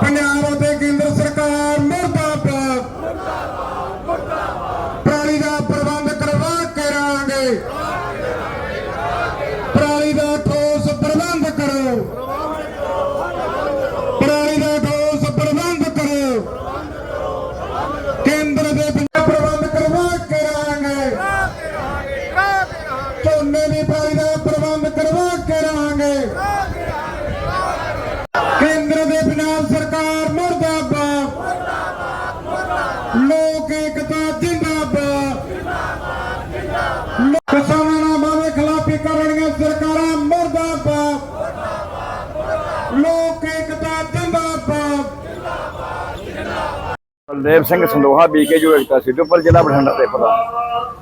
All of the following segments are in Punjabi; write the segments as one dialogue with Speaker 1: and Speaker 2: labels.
Speaker 1: ਪੰਜਾਬ ਅਤੇ ਕੇਂਦਰ ਸਰਕਾਰ ਮੁਰਦਾਬਾਦ। ਪਰਾਲੀ ਦਾ ਪ੍ਰਬੰਧ ਕਰਵਾ ਕੇ ਰਹਾਂਗੇ ਪਰਾਲੀ ਦਾ ਠੋਸ ਪ੍ਰਬੰਧ ਕਰੋ। ਪਰਾਲੀ ਦਾ ਠੋਸ ਪ੍ਰਬੰਧ ਕਰੋ। ਕੇਂਦਰ ਦੇ ਪ੍ਰਬੰਧ ਕਰਵਾ ਕੇ ਰਹਾਂਗੇ ਝੋਨੇ ਦੀ ਪਰਾਲੀ ਦਾ ਪ੍ਰਬੰਧ ਕਰਵਾ ਕੇ ਰਹਾਂਗੇ ਕੇਂਦਰ ਦੇ ਪੰਜਾਬ ਸਰਕਾਰ ਮੁਰਦਾਬਾਦ ਲੋਕ ਏਕਤਾ ਜਿੰਦਾਬਾਦ ਲੋ- ਕਿਸਾਨਾਂ ਨਾਲ ਮਾਵੇ ਖਿਲਾਫੀ ਕਰਨ ਵਾਲੀਆਂ ਸਰਕਾਰਾਂ ਮੁਰਦਾਬਾਦ। ਲੋਕ ਏਕਤਾ ਜਿੰਦਾਬਾਦ।
Speaker 2: ਬਲਦੇਵ ਸਿੰਘ ਸੰਦੋਹਾ ਬੀਕੇ ਜੋ ਏਕਤਾ ਸਿੱਧੂਪੁਰ ਜ਼ਿਲ੍ਹਾ ਬਠਿੰਡਾ ਦੇ ਪ੍ਰਧਾਨ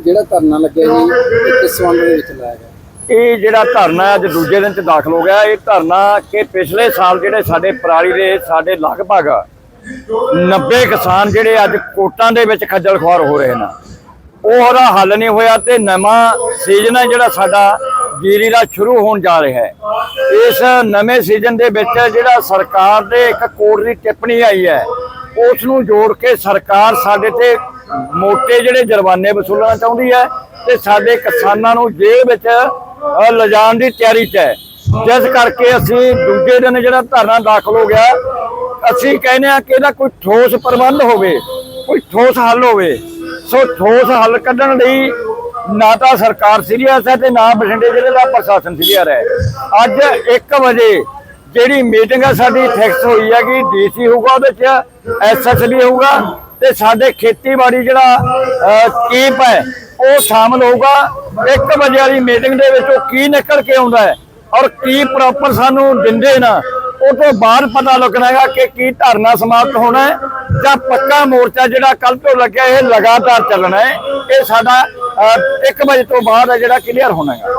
Speaker 3: ਜਿਹੜਾ ਧਰਨਾ ਲੱਗਿਆ ਜੀ ਇਹ ਕਿਸ ਸੰਬੰਧ ਦੇ ਵਿੱਚ ਲਾਇਆ ਗਿਆ?
Speaker 2: ਇਹ ਜਿਹੜਾ ਧਰਨਾ ਅੱਜ ਦੂਜੇ ਦਿਨ ਚ ਦਾਖਲ ਹੋ ਗਿਆ ਇਹ ਧਰਨਾ ਕਿ ਪਿਛਲੇ ਸਾਲ ਜਿਹੜੇ ਸਾਡੇ ਪਰਾਲੀ ਦੇ ਸਾਡੇ ਲਗਭਗ 90 ਕਿਸਾਨ ਜਿਹੜੇ ਅੱਜ ਕੋਟਾਂ ਦੇ ਵਿੱਚ ਖੱਜਲ ਖੁਆਰ ਹੋ ਰਹੇ ਨੇ। ਉਹਦਾ ਹੱਲ ਨਹੀਂ ਹੋਇਆ ਤੇ ਨਵਾਂ ਸੀਜ਼ਨ ਹੈ ਜਿਹੜਾ ਸਾਡਾ ਜੀਰੀ ਦਾ ਸ਼ੁਰੂ ਹੋਣ ਜਾ ਰਿਹਾ ਹੈ। ਇਸ ਨਵੇਂ ਸੀਜ਼ਨ ਦੇ ਵਿੱਚ ਜਿਹੜਾ ਸਰਕਾਰ ਦੇ ਇੱਕ ਕੋਰਟ ਦੀ ਟਿੱਪਣੀ ਆਈ ਹੈ, ਉਸ ਨੂੰ ਜੋੜ ਕੇ ਸਰਕਾਰ ਸਾਡੇ ਤੇ ਮੋਟੇ ਜਿਹੜੇ ਜੁਰਮਾਨੇ ਵਸੂਲਣਾ ਚਾਹੁੰਦੀ ਹੈ ਤੇ ਸਾਡੇ ਕਿਸਾਨਾਂ ਨੂੰ ਜੇਬ ਵਿੱਚ ਲਿਜਾਣ ਦੀ ਤਿਆਰੀ 'ਚ ਹੈ। ਜਿਸ ਕਰਕੇ ਅਸੀਂ ਦੂਜੇ ਦਿਨ ਜਿਹੜਾ ਧਰਨਾ ਦਾਖਲ ਹੋ ਗਿਆ, ਅਸੀਂ ਕਹਿੰਦੇ ਆ ਕਿ ਇਹਦਾ ਕੋਈ ਠੋਸ ਪ੍ਰਬੰਧ ਹੋਵੇ, ਕੋਈ ਠੋਸ ਹੱਲ ਹੋਵੇ ਸੋ ਠੋਸ ਹੱਲ ਕੱਢਣ ਲਈ ਨਾ ਤਾਂ ਸਰਕਾਰ ਸੀਰੀਅਸ ਹੈ ਤੇ ਨਾ ਬਠਿੰਡੇ ਜ਼ਿਲ੍ਹੇ ਦਾ ਪ੍ਰਸ਼ਾਸਨ ਸੀਰੀਅਸ ਹੈ। ਅੱਜ 1 ਵਜੇ ਜਿਹੜੀ ਮੀਟਿੰਗ ਹੈ ਸਾਡੀ ਫਿਕਸ ਹੋਈ ਹੈ ਕਿ ਡੀਸੀ ਹੋਊਗਾ ਉਹਦੇ ਚ ਐਸਐਸਬੀ ਹੋਊਗਾ ਤੇ ਸਾਡੇ ਖੇਤੀਬਾੜੀ ਜਿਹੜਾ ਕੀਪ ਹੈ, ਉਹ ਸ਼ਾਮਲ ਹੋਊਗਾ। 1 ਵਜੇ ਵਾਲੀ ਮੀਟਿੰਗ ਦੇ ਵਿੱਚ ਉਹ ਕੀ ਨਿਕਲ ਕੇ ਆਉਂਦਾ ਹੈ ਔਰ ਕੀ ਪ੍ਰੋਪਰ ਸਾਨੂੰ ਦਿੰਦੇ ਨਾ ਉਹ ਤੋਂ ਬਾਅਦ ਪਤਾ ਲੱਗਣਾ ਹੈਗਾ ਕਿ ਕੀ ਧਰਨਾ ਸਮਾਪਤ ਹੋਣਾ ਹੈ ਜਾਂ ਪੱਕਾ ਮੋਰਚਾ ਜਿਹੜਾ ਕੱਲ ਤੋਂ ਲੱਗਿਆ ਇਹ ਲਗਾਤਾਰ ਚੱਲਣਾ ਹੈ। ਇਹ ਸਾਡਾ 1 ਵਜੇ ਤੋਂ ਬਾਅਦ ਹੈ ਜਿਹੜਾ ਕਲੀਅਰ ਹੋਣਾ ਹੈ